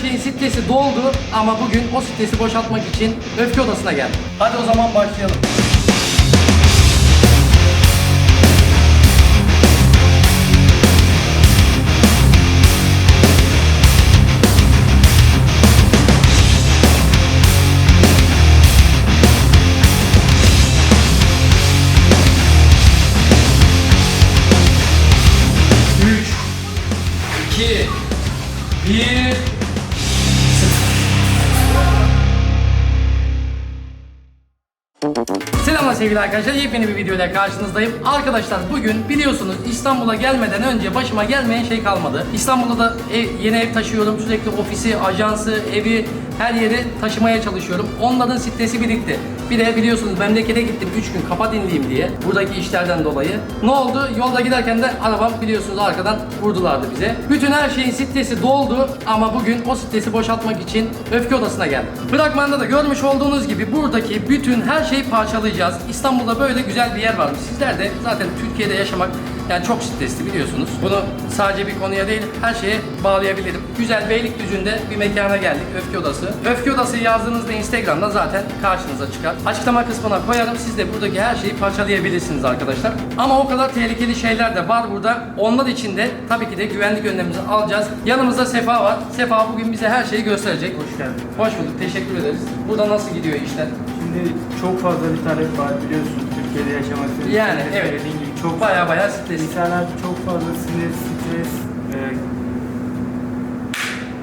şeyin stresi doldu ama bugün o stresi boşaltmak için öfke odasına geldim. Hadi o zaman başlayalım. Üç, iki, bir. Sevgili arkadaşlar. Yepyeni bir videoyla karşınızdayım. Arkadaşlar bugün biliyorsunuz İstanbul'a gelmeden önce başıma gelmeyen şey kalmadı. İstanbul'da da ev- yeni ev taşıyorum. Sürekli ofisi, ajansı, evi her yeri taşımaya çalışıyorum. Onların stresi birikti. Bir de biliyorsunuz memlekete gittim 3 gün kafa dinleyeyim diye. Buradaki işlerden dolayı. Ne oldu? Yolda giderken de arabam biliyorsunuz arkadan vurdulardı bize. Bütün her şeyin stresi doldu ama bugün o stresi boşaltmak için öfke odasına geldim. Fragmanda da görmüş olduğunuz gibi buradaki bütün her şeyi parçalayacağız. İstanbul'da böyle güzel bir yer varmış. Sizler de zaten Türkiye'de yaşamak yani çok stresli biliyorsunuz. Bunu sadece bir konuya değil her şeye bağlayabilirim. Güzel Beylikdüzü'nde bir mekana geldik. Öfke Odası. Öfke Odası yazdığınızda Instagram'da zaten karşınıza çıkar. Açıklama kısmına koyarım. Siz de buradaki her şeyi parçalayabilirsiniz arkadaşlar. Ama o kadar tehlikeli şeyler de var burada. Onlar için de tabii ki de güvenlik önlemimizi alacağız. Yanımızda Sefa var. Sefa bugün bize her şeyi gösterecek. Hoş geldin. Hoş bulduk. Teşekkür ederiz. Burada nasıl gidiyor işler? Şimdi çok fazla bir talep var biliyorsun Türkiye'de yaşamak için. Yani, evet. Söylediğin gibi çok Baya baya stresli. İnsanlar çok fazla sinir, stres, e,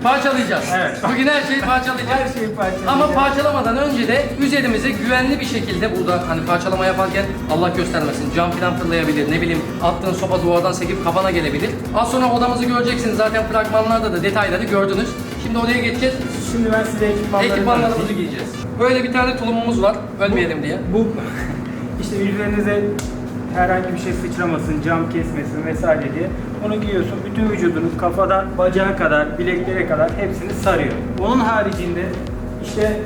Parçalayacağız. Evet. Bugün her şeyi parçalayacağız. her şeyi parçalayacak. Ama parçalamadan önce de üzerimize güvenli bir şekilde burada hani parçalama yaparken Allah göstermesin cam falan fırlayabilir ne bileyim attığın sopa duvardan sekip kafana gelebilir. Az sonra odamızı göreceksiniz zaten fragmanlarda da detayları gördünüz. Şimdi oraya geçeceğiz. Şimdi ben size ekipmanları Ekipmanlarımızı giyeceğiz. Böyle bir tane tulumumuz var ölmeyelim diye. Bu işte üzerinize herhangi bir şey sıçramasın, cam kesmesin vesaire diye onu giyiyorsun. Bütün vücudunu kafadan bacağa kadar, bileklere kadar hepsini sarıyor. Onun haricinde işte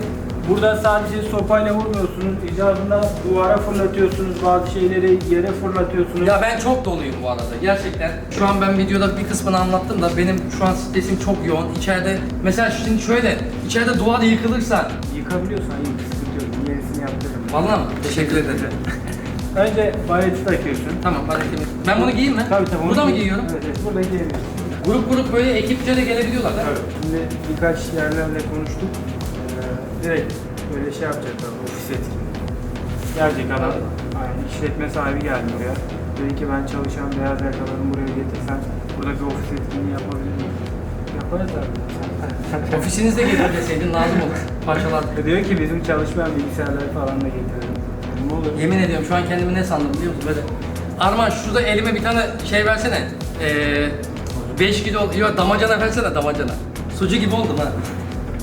burada sadece sopayla vurmuyorsunuz. icabında duvara fırlatıyorsunuz, bazı şeyleri yere fırlatıyorsunuz. Ya ben çok doluyum bu arada gerçekten. Şu an ben videoda bir kısmını anlattım da benim şu an stresim çok yoğun. İçeride mesela şimdi şöyle içeride duvar yıkılırsa Yıkabiliyorsan yık, sıkıntı yok. Yenisini yaptırırım. Vallahi mı? Teşekkür ederim. Önce bareti takıyorsun. Tamam gidelim. Ben bunu giyeyim mi? Tabii tabii. onu Burada mı giy- giyiyorum? Evet, evet. Burada giyebilirsin. Grup grup böyle ekipçe de gelebiliyorlar değil mi? Evet. Şimdi birkaç yerlerle konuştuk. Ee, direkt böyle şey yapacaklar, ofis etkinliği. Gelecek adam, yani işletme sahibi geldi buraya. Dedi ki ben çalışan beyaz yakalarımı buraya getirsen burada bir ofis etkinliği yapabilir miyim? Yaparız abi. Ofisinizde getir deseydin lazım olur. Parçalar. diyor ki bizim çalışmayan bilgisayarları falan da getirelim. Olur? Yemin ediyorum şu an kendimi ne sandım biliyor musun böyle. Arman şurada elime bir tane şey versene. Ee, 5 kilo, yok damacana versene damacana. Sucu gibi oldum ha.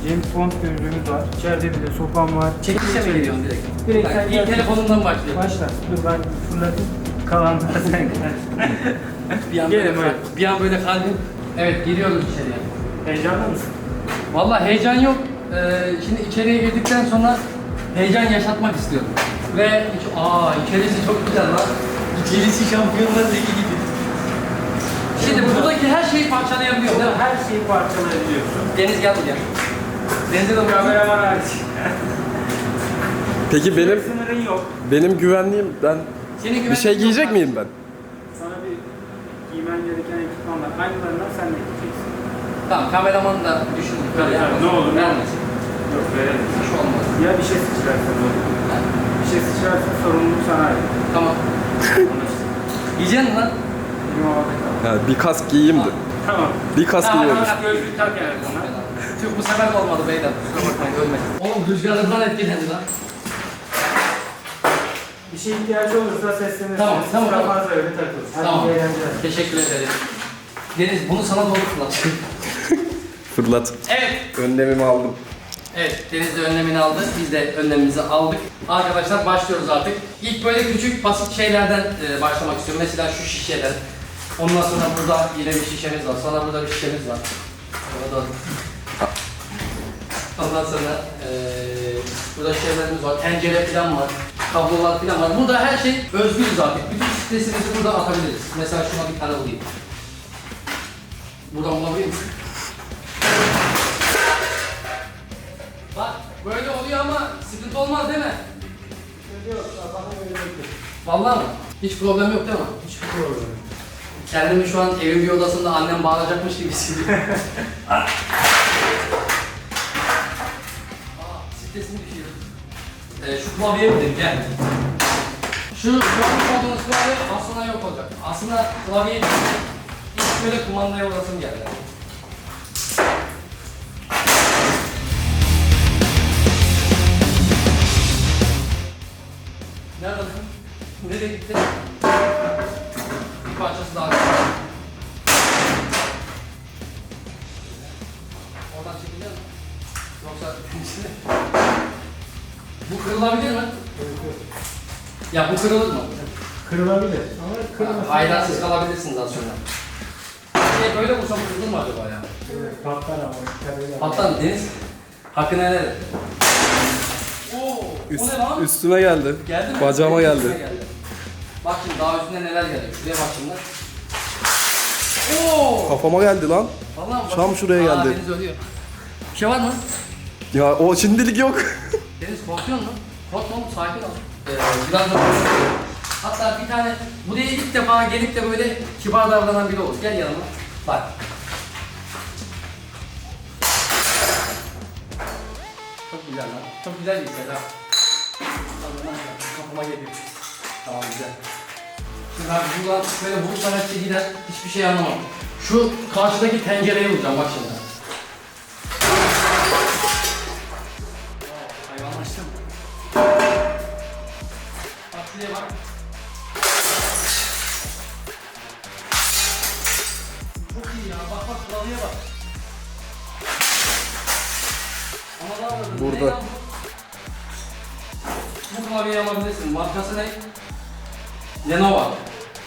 James Bond gözlüğümüz var. İçeride bir de sopam var. Çekilişe mi gidiyorsun direkt? Direkt sen ilk gel. telefonundan başlıyorum. Başla. Dur ben fırlatayım. Kalanlar sen kaç. Bir an, Gelin böyle, buyurun. bir an böyle kalbim. Evet giriyoruz içeriye. Heyecanlı mısın? Vallahi heyecan yok. Ee, şimdi içeriye girdikten sonra heyecan yaşatmak istiyorum. Ve iç, aa içerisi çok güzel lan. İçerisi şampiyonlar ligi gibi. Şimdi buradaki her şeyi parçalayabiliyorum değil mi? Her şeyi parçalayabiliyorsun. Deniz gel buraya. Deniz'e de. Kameraman hariç. Peki benim Sınırın yok. benim güvenliğim ben Senin bir şey yok giyecek lan. miyim ben? Sana bir giymen gereken ekipmanlar. Aynılarından sen de giyeceksin. Tamam kameraman da düşün. Tabii, tabii. Ne olur, ne Vermesin. Yok. Bir şey olmaz. Ya bir şey sıçrarsa ne sıçrarsa sorumluluk sana ait. Tamam. Yiyeceksin mi lan? Benim. Ha, bir kask giyeyim de. Tamam. Bir kask Tamam, giyiyoruz. tamam, Gözlük tak yani sana. Tüh bu sefer de olmadı beyler. Kusura bakmayın ölmesin. Oğlum rüzgarından etkilendi lan. Bir şey ihtiyacı olursa seslenirsin. Tamam, tamam, tamam. Fazla öyle takılır. Hadi Tamam. iyi eğlenceler. Teşekkür ederim. Deniz bunu sana doğru fırlat. Fırlat. Evet. Önlemimi aldım. Evet, Deniz de önlemini aldı. Biz de önlemimizi aldık. Arkadaşlar başlıyoruz artık. İlk böyle küçük basit şeylerden e, başlamak istiyorum. Mesela şu şişeden. Ondan sonra burada yine bir şişemiz var. Sonra burada bir şişemiz var. Burada. Ondan sonra e, burada şeylerimiz var. Tencere falan var. Kablolar falan var. Burada her şey özgürüz artık. Bütün stresimizi burada atabiliriz. Mesela şuna bir tane bulayım. Buradan bulabilir miyim? Böyle oluyor ama sıkıntı olmaz değil mi? Yok, göre bekle. Vallahi mı? Hiç problem yok değil mi? Hiçbir problem yok. Kendimi şu an evin bir odasında annem bağıracakmış gibi hissediyorum. Aa, stresim düşüyor. Ee, şu klavyeye gidelim gel. Şu görmüş olduğunuz klavye aslında yok olacak. Aslında klavyeyi ilk böyle kumandaya olasım geldi. Nereye gitti? Bir parçası daha. Oradan çekilir mi? Yoksa içine. Bu kırılabilir mi? Ya bu kırılır mı? Kırılabilir ama kırılmasın. Ayransız kalabilirsiniz az sonra. Şey böyle vursam kırılır mı acaba ya? Evet, Patlar ama. Patlan Deniz. Hakkını helal et. Oo, Üst, o ne lan? üstüme geldi. Geldi mi? Bacağıma Üstüne geldi. Bak şimdi daha üstüne neler geldi. Şuraya bak şimdi. Oo! Kafama geldi lan. Vallahi bak- Tam şuraya Aa, geldi. Deniz ölüyor. Bir şey var mı? Ya o şimdilik yok. Deniz korkuyor musun? Korkma oğlum sakin ol. Ee, biraz da Hatta bir tane buraya ilk defa gelip de böyle kibar davranan biri olur. Gel yanıma. Bak. Çok güzel lan. Çok güzel bir ha. Allah'ım, Kafama geliyor. Tamam güzel. Şimdi abi buradan böyle vurursan hepsi gider. Hiçbir şey anlamam. Şu karşıdaki tencereye vuracağım bak şimdi.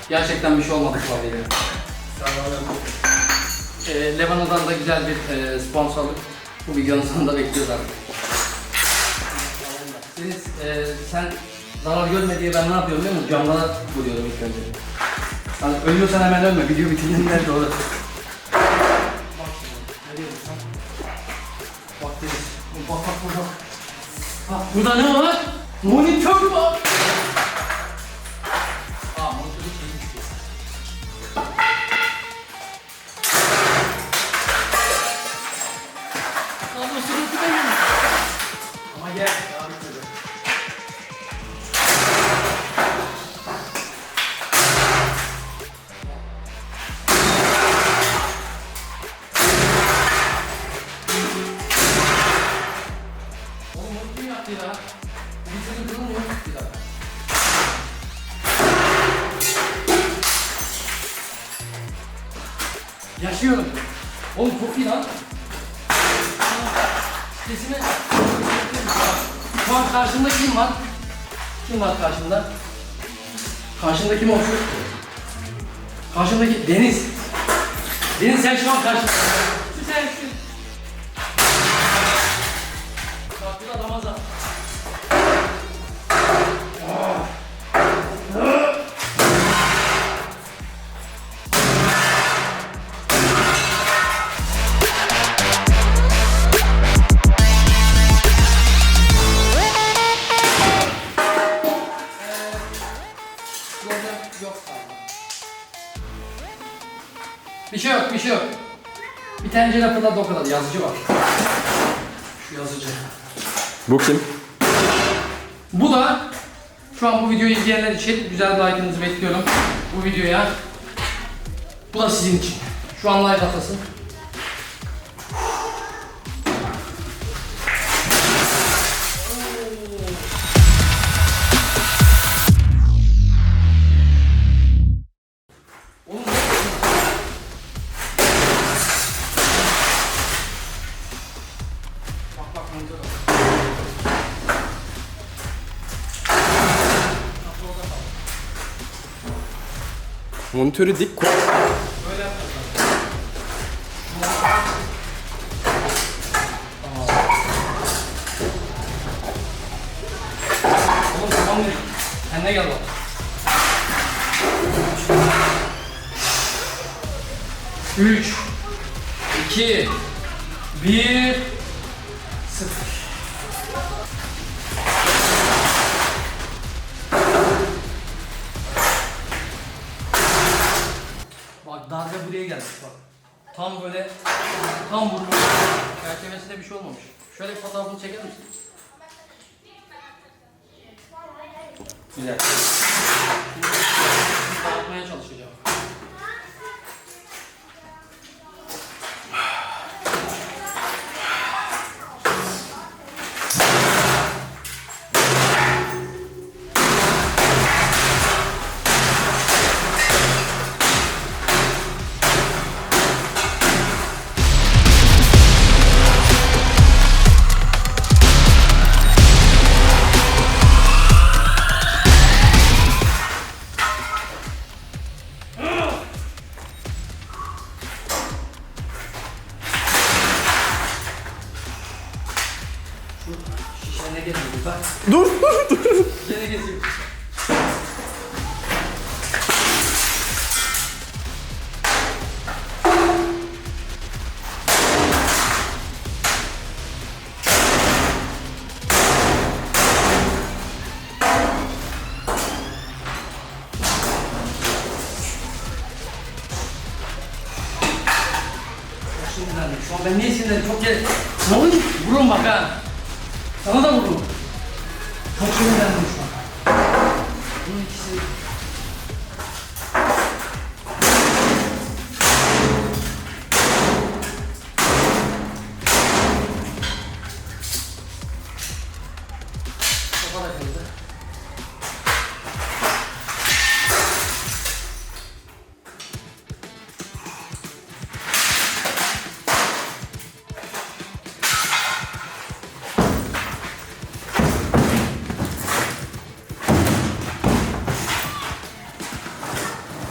Gerçekten bir şey olmadı klavyeye. Ee, Levana'dan da güzel bir e, sponsorluk. Bu videonun sonunda bekliyoruz artık. Deniz, e, sen zarar görme diye ben ne yapıyorum biliyor musun? Camlara vuruyorum ilk önce. Hani ölüyorsan hemen ölme, video bitince doğru. Bak bak bak bak. Bak burada ne var? Monitör var. Kablosunu tutayım. Ama gel, daha bitmedi. Oğlum Karşımda kim olsun? Karşımdaki Deniz. Deniz sen şu an karşımda. Bir tencere fırladı o kadar. Yazıcı var. Şu yazıcı. Bu kim? Bu da şu an bu videoyu izleyenler için güzel like'ınızı bekliyorum. Bu videoya. Bu da sizin için. Şu an like atasın. Mon tour de dit quoi gelmiş bak. Tam böyle tam vurmuş. Çerçevesinde bir şey olmamış. Şöyle bir fotoğrafını çeker misin? Güzel. Şimdi dağıtmaya çalışacağım. Sinirlendim. Şu an ben niye sinirlendim? Çok gel. Ne oldu? Vururum bak ha. Sana da vururum. Çok sinirlendim şu an. Bunun ikisi...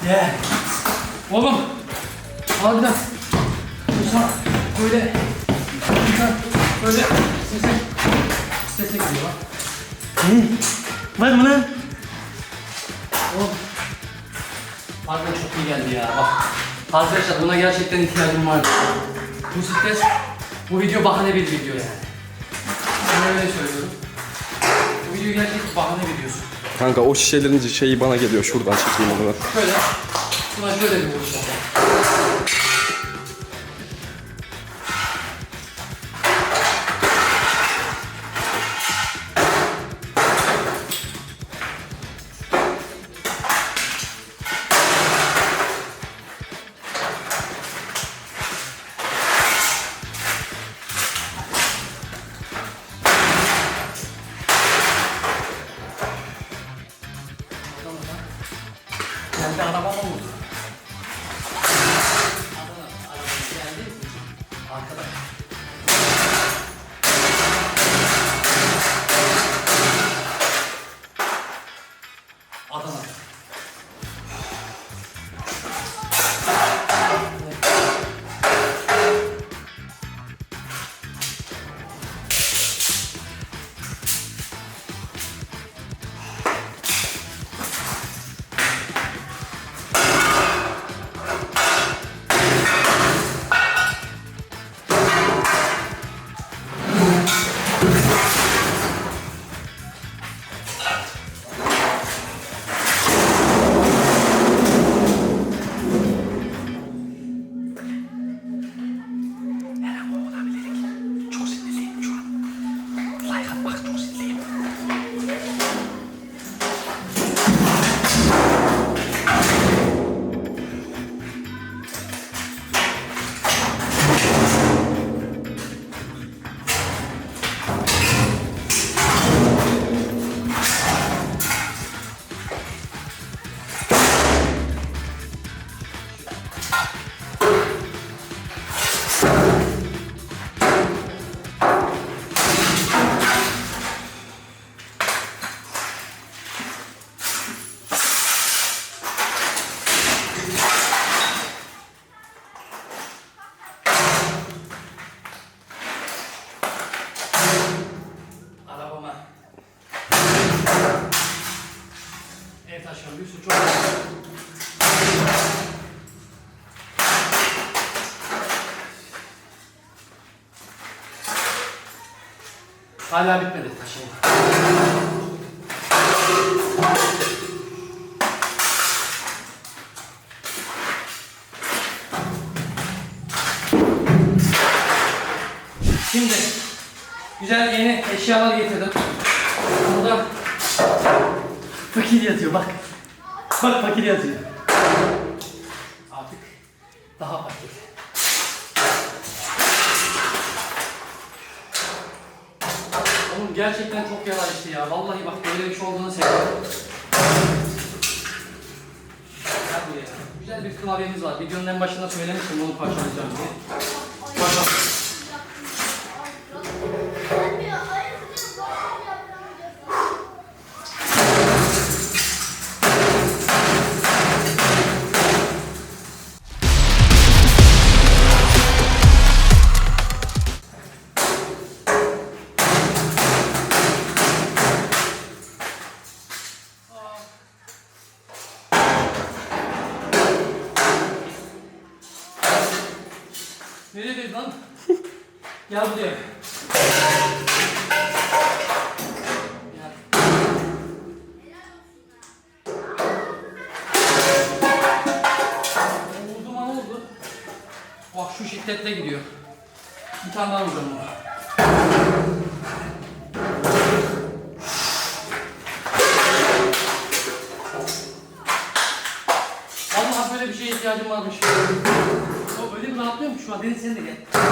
Ye. Oğlum. Harbiden. Musa böyle. Musa böyle. Sese. Sese gidiyor bak. Var mı lan? Oğlum. Harbiden çok iyi geldi ya bak. Arkadaşlar buna gerçekten ihtiyacım var. Bu stres, bu video bahane bir video yani. Ben öyle söylüyorum. Bu video gerçekten bahane videosu. Kanka o şişelerin şeyi bana geliyor. Şuradan çekeyim onu ben. Şöyle, buna şöyle bir vuruş Arkadaşlar. Hala bitmedi. Şey. Şimdi güzel yeni eşyalar getirdim. Burada fakir yazıyor bak. Bak fakir yazıyor. Ya. Vallahi bak böyle bir şey olduğunu seviyorum. Güzel bir klavyemiz var. Videonun en başında söylemiştim bunu parçalayacağım diye. Bakalım. Şiddetle gidiyor. Bir tane daha vuracağım bunu. Vallahi böyle bir şeye ihtiyacım varmış. O öyle bir rahatlıyor mu şu an? Deniz sen de. Gel.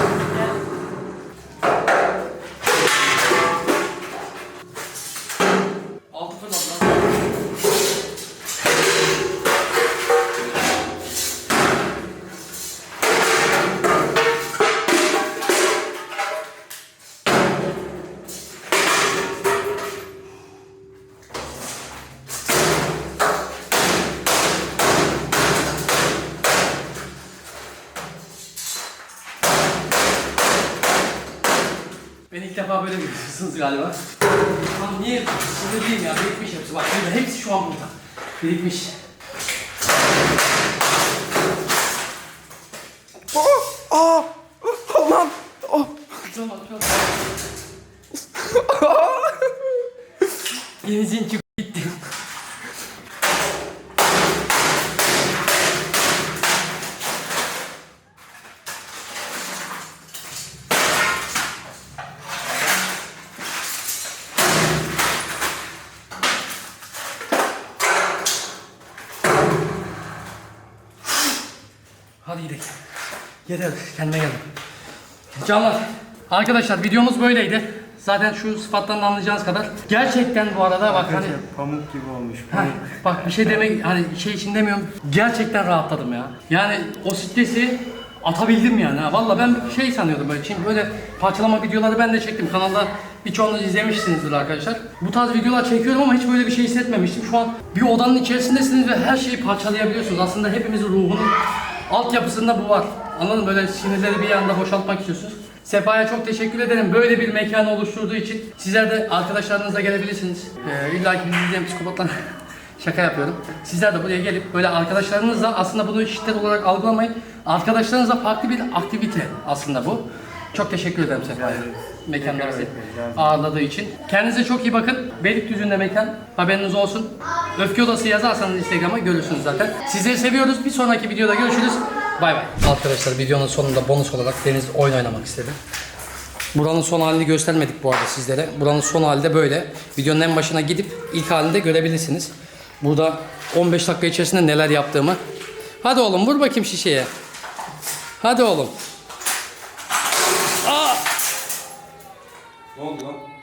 Görüyorsunuz galiba. Lan niye size diyeyim ya birikmiş hepsi bak burada hepsi şu an burada. Birikmiş. Aa! Aa! Lan! Oh! Tamam Denizin çıkıp gitti. Hadi gidelim. Yeter, kendime geldim. Canlar, arkadaşlar videomuz böyleydi. Zaten şu sıfattan anlayacağınız kadar. Gerçekten bu arada bak hani pamuk gibi olmuş. Heh, bak bir şey demek hani şey için demiyorum. Gerçekten rahatladım ya. Yani o stresi atabildim yani. Ha. Vallahi ben şey sanıyordum böyle. Şimdi böyle parçalama videoları ben de çektim. Kanalda birçoğunuz izlemişsinizdir arkadaşlar. Bu tarz videolar çekiyorum ama hiç böyle bir şey hissetmemiştim. Şu an bir odanın içerisindesiniz ve her şeyi parçalayabiliyorsunuz. Aslında hepimizin ruhunun altyapısında bu var. Anladın mı? Böyle sinirleri bir anda boşaltmak istiyorsunuz. Sefa'ya çok teşekkür ederim. Böyle bir mekanı oluşturduğu için. Sizler de arkadaşlarınızla gelebilirsiniz. Ee, İlla ki bizi izleyen psikopatlar şaka yapıyorum. Sizler de buraya gelip böyle arkadaşlarınızla aslında bunu şiddet olarak algılamayın. Arkadaşlarınızla farklı bir aktivite aslında bu. Çok teşekkür ederim Sefa'ya. Mekanda bizi ağırladığı için. Kendinize çok iyi bakın. Beylikdüzü'nde mekan. Haberiniz olsun. Öfke Odası yazarsanız Instagram'a görürsünüz zaten. Sizleri seviyoruz. Bir sonraki videoda görüşürüz. Bay bay. Arkadaşlar videonun sonunda bonus olarak Deniz oyun oynamak istedi. Buranın son halini göstermedik bu arada sizlere. Buranın son hali de böyle. Videonun en başına gidip ilk halinde görebilirsiniz. Burada 15 dakika içerisinde neler yaptığımı. Hadi oğlum vur bakayım şişeye. Hadi oğlum. Ne oldu lan?